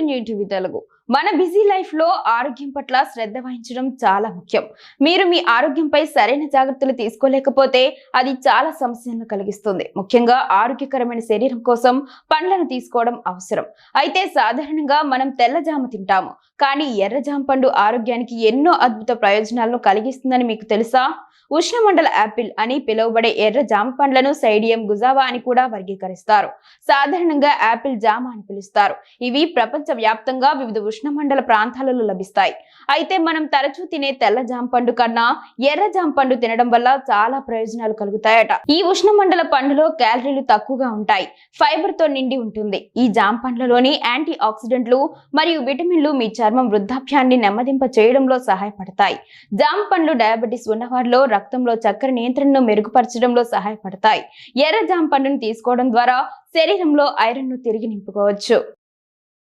To TV Telugu. మన busy లైఫ్లో ఆరోగ్యం పట్ల శ్రద్ధ వహించడం చాలా ముఖ్యం. మీరు మీ ఆరోగ్యంపై సరైన జాగ్రత్తలు తీసుకోలేకపోతే అది చాలా సమస్యలను కలిగిస్తుంది. ముఖ్యంగా ఆరోగ్యకరమైన శరీరం కోసం పండ్లను తీసుకోవడం అవసరం. అయితే సాధారణంగా మనం తెల్లజామ తింటాము. కానీ ఎర్రజామ పండు ఆరోగ్యానికి ఎన్నో అద్భుత ప్రయోజనాలను కలిగిస్తుందని మీకు తెలుసా? ఉష్ణమండల యాపిల్ అని పిలువబడే ఎర్ర జామ పండ్లను సైడియం గుజావా అని కూడా వర్గీకరిస్తారు. సాధారణంగా యాపిల్ జామ అని పిలుస్తారు. ఇవి ప్రపంచ వ్యాప్తంగా వివిధ ఉష్ణమండల ప్రాంతాలలో లభిస్తాయి. అయితే మనం తరచూ తినే తెల్ల జాంపండు కన్నా ఎర్ర జాంపండు తినడం వల్ల చాలా ప్రయోజనాలు కలుగుతాయట. ఈ ఉష్ణమండల పండులో క్యాలరీలు తక్కువగా ఉంటాయి. ఫైబర్తో నిండి ఉంటుంది. ఈ జాంపండ్లలోని యాంటీ ఆక్సిడెంట్లు మరియు విటమిన్లు మీ చర్మం వృద్ధాప్యాన్ని నెమ్మదింప చేయడంలో సహాయపడతాయి. జామ పండ్లు డయాబెటీస్ ఉన్నవారిలో రక్తంలో చక్కెర నియంత్రణను మెరుగుపరచడంలో సహాయపడతాయి. ఎర్ర జామ పండును తీసుకోవడం ద్వారా శరీరంలో ఐరన్ను తిరిగి నింపుకోవచ్చు.